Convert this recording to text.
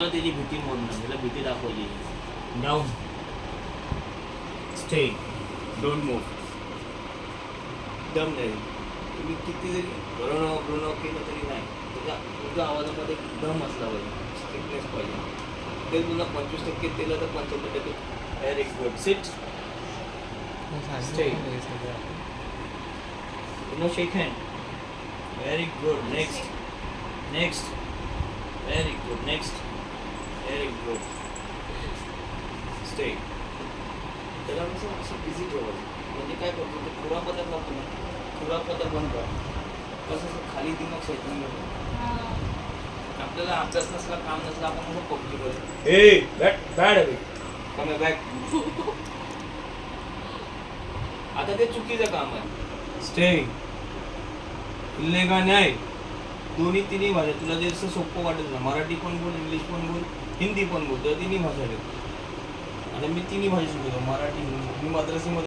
त्याची भीती मोडणं त्याला भीती दाखवली. डाऊन स्टे डोंट मूव्ह दम नाही तुम्ही किती जरी ब्रोनो ब्रोनो केलं तरी नाही. तुझ्या तुझ्या आवाजामध्ये दम असला पाहिजे. स्ट्रिक्टनेस पाहिजे. ते तुला पंचवीस टक्के दिलं तर पंच्याहत्तर टक्के. Very good sit Stay. No shake hand very good next next very good next good stay त्याला कसं असं बिझी ठेवायचं म्हणजे काय करतो ते खुरापदात लागतो ना खुरापदात बंद कर कसं असं खाली दिमाग शैतान आपल्याला अभ्यास नसला काम नसला आपण कसं पबजी करतो ए बॅट बॅड अवे कमी बॅक आता ते चुकीचं काम आहे. स्टे का न्याय. दोन्ही तिन्ही भाषा. तुला जे असं सोपं वाटत ना मराठी पण बोल इंग्लिश पण बोल हिंदी पण बोल तर तिन्ही भाषा ठेव आता मी तिन्ही भाषा शिकवतो मराठी हिंदी. मी मद्रासीमध्ये